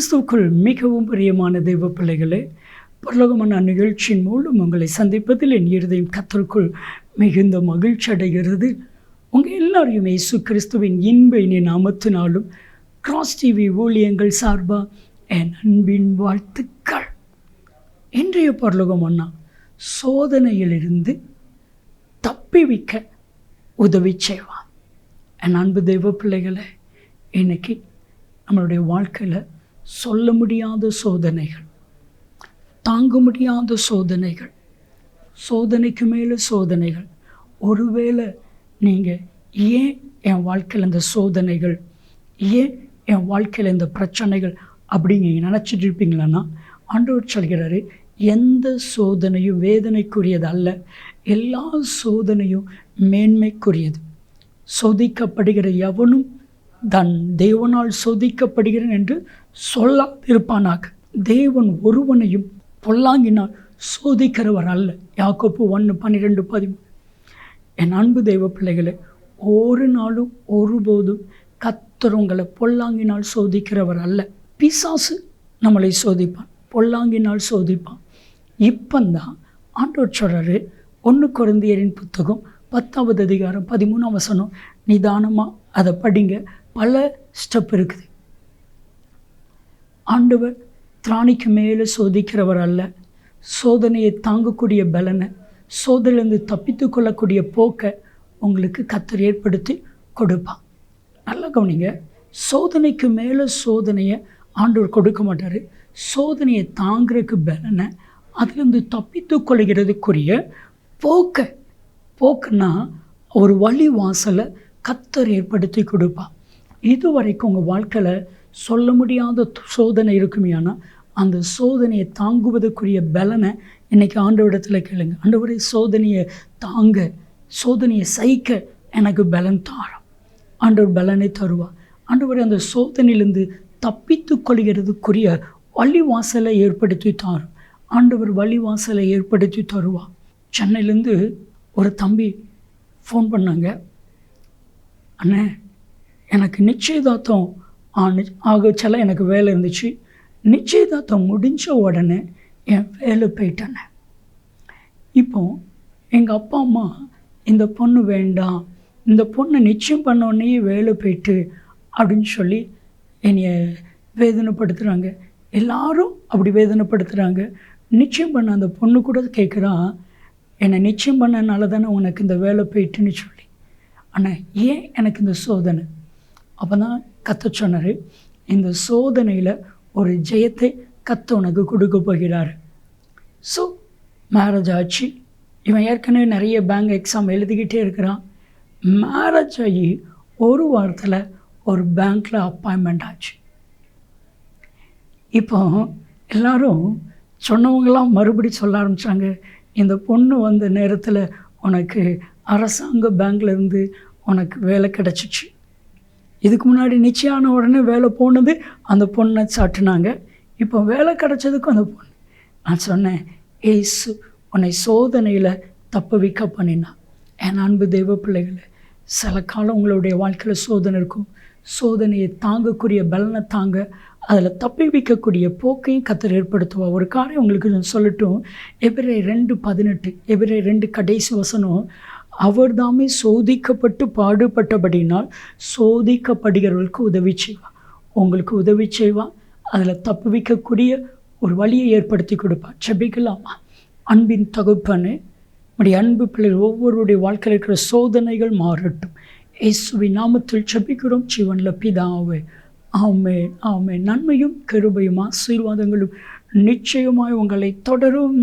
கிறிஸ்துவுக்குள் மிகவும் பிரியமான தெய்வ பிள்ளைகளே பரலோகமான நிகழ்ச்சியின் மூலம் உங்களை சந்திப்பதில் என் இருதயம் கத்தருக்குள் மிகுந்த மகிழ்ச்சி அடைகிறது. உங்கள் எல்லாரையும் இயேசு கிறிஸ்துவின் இன்ப இனி நாமத்தினாலும் கிராஸ் டிவி ஊழியங்கள் சார்பாக என் அன்பின் வாழ்த்துக்கள். இன்றைய பரலோகம் அண்ணா சோதனையிலிருந்து தப்பிவிக்க உதவி செய்வான். என் அன்பு தெய்வ பிள்ளைகளை இன்னைக்கு நம்மளுடைய வாழ்க்கையில் சொல்ல முடியாத சோதனைகள் தாங்க முடியாத சோதனைகள் சோதனைக்கு மேலே சோதனைகள். ஒருவேளை நீங்கள் ஏன் என் வாழ்க்கையில் இந்த சோதனைகள் ஏன் என் வாழ்க்கையில் இந்த பிரச்சனைகள் அப்படிங்க நினச்சிட்டு இருப்பீங்களான்னா ஆண்டவர் சொல்கிறாரு எந்த சோதனையும் வேதனைக்குரியது அல்ல. எல்லா சோதனையும் மேன்மைக்குரியது. சோதிக்கப்படுகிற எவனும் தன் தேவனால் சோதிக்கப்படுகிறேன் என்று சொல்லாதிருப்பானாக. தேவன் ஒருவனையும் பொல்லாங்கினால் சோதிக்கிறவர் அல்ல. யாக்கோப்பு ஒன்று பன்னிரெண்டு பதிமூணு. என் அன்பு தெய்வ பிள்ளைகளை ஒரு நாளும் ஒருபோதும் கத்தரவங்களை பொல்லாங்கினால் சோதிக்கிறவர் அல்ல. பிசாசு நம்மளை சோதிப்பான் பொல்லாங்கினால் சோதிப்பான். இப்பந்தான் ஆண்டோர் சொல்கிறாரு ஒன்று குழந்தையரின் புத்தகம் பத்தாவது அதிகாரம் பதிமூணாம் வசனம் நிதானமாக அதை படிங்க பல ஸ்டெப் இருக்குது. ஆண்டவர் திராணிக்கு மேலே சோதிக்கிறவர் அல்ல. சோதனையை தாங்கக்கூடிய பலனை சோதனையிலிருந்து தப்பித்து கொள்ளக்கூடிய போக்கை உங்களுக்கு கத்தர் ஏற்படுத்தி கொடுப்பான் நல்லா கவனிங்க. சோதனைக்கு மேலே சோதனையை ஆண்டவர் கொடுக்க மாட்டார். சோதனையை தாங்கிறதுக்கு பலனை அதுலேருந்து தப்பித்து கொள்கிறதுக்குரிய போக்கை போக்குன்னா ஒரு வழி வாசலை கத்தர் ஏற்படுத்தி கொடுப்பான் இதுவரைக்கும் உங்கள் வாழ்க்கையில் சொல்ல முடியாத சோதனை இருக்குமே ஆனால் அந்த சோதனையை தாங்குவதற்குரிய பலனை இன்றைக்கி ஆண்டவரிடத்தில் கேளுங்க. ஆண்டவரே சோதனையை தாங்க சோதனையை சகிக்க எனக்கு பலன் தாரம் ஆண்டவர் பலனை தருவார் ஆண்டவர் அந்த சோதனையிலேருந்து தப்பித்து கொள்கிறதுக்குரிய வழிவாசலை ஏற்படுத்தி தாரும் ஆண்டவர் வழிவாசலை ஏற்படுத்தி தருவார் சென்னையிலேருந்து ஒரு தம்பி ஃபோன் பண்ணாங்க. அண்ணே எனக்கு நிச்சயதார்த்தம் ஆனு ஆகச்சல எனக்கு வேலை இருந்துச்சு. நிச்சயதார்த்தம் முடிஞ்ச உடனே என் வேலை போயிட்டேன். இப்போ எங்கள் அப்பா அம்மா இந்த பொண்ணு வேண்டாம். இந்த பொண்ணை நிச்சயம் பண்ணோடனே வேலை போயிட்டு அப்படின்னு சொல்லி என்னைய வேதனைப்படுத்துகிறாங்க எல்லாரும் அப்படி வேதனைப்படுத்துகிறாங்க நிச்சயம் பண்ண அந்த பொண்ணு கூட கேட்குறான் என்னை நிச்சயம் பண்ணனால தானே உனக்கு இந்த வேலை போயிட்டுன்னு சொல்லி. ஆனால் ஏன் எனக்கு இந்த சோதனை? அப்போ தான் கத்த சொன்னார் இந்த சோதனையில் ஒரு ஜெயத்தை கத்த உனக்கு கொடுக்க போகிறார். ஸோ மேரேஜ் ஆச்சு. இவன் ஏற்கனவே நிறைய பேங்க் எக்ஸாம் எழுதிக்கிட்டே இருக்கிறான். மேரேஜ் ஆகி ஒரு வாரத்தில் ஒரு பேங்க்கில் அப்பாயின்மெண்ட் ஆச்சு. இப்போ எல்லோரும் சொன்னவங்களாம் மறுபடி சொல்ல ஆரம்பித்தாங்க இந்த பொண்ணு வந்த நேரத்தில் உனக்கு அரசாங்க பேங்க்லேருந்து உனக்கு வேலை கிடச்சிச்சு. இதுக்கு முன்னாடி நிச்சயான உடனே வேலை போனது அந்த பொண்ணை சாட்டினாங்க. இப்போ வேலை கிடச்சதுக்கும் அந்த பொண்ணு. நான் சொன்னேன் ஏசு உன்னை சோதனையில் தப்பு வைக்க பண்ணினான் என் அன்பு தெய்வ பிள்ளைகளை சில காலம் உங்களுடைய வாழ்க்கையில் சோதனை இருக்கும். சோதனையை தாங்கக்கூடிய பலனை தாங்க அதில் தப்பி வைக்கக்கூடிய போக்கையும் கத்தர் ஏற்படுத்துவா ஒரு காரியம் உங்களுக்கு சொல்லட்டும். எபிரே ரெண்டு பதினெட்டு எபிரே ரெண்டு கடைசி வசனம். அவர் தாமே சோதிக்கப்பட்டு பாடுபட்டபடினால் சோதிக்கப்படுகிறவர்களுக்கு உதவி செய்வார் உங்களுக்கு உதவி செய்வான் அதில் தப்பு வைக்கக்கூடிய ஒரு வழியை ஏற்படுத்தி கொடுப்பார் செபிக்கலாமா அன்பின் தகுப்பனு நம்முடைய அன்பு பிள்ளைகள் ஒவ்வொருடைய வாழ்க்கையில் இருக்கிற சோதனைகள் மாறட்டும். இயேசுவி நாமத்தில் செபிக்கிறோம் சிவனில் பிதாவே ஆமே ஆமே நன்மையும் கருபையும் ஆசீர்வாதங்களும் நிச்சயமாய் உங்களை தொடரும்.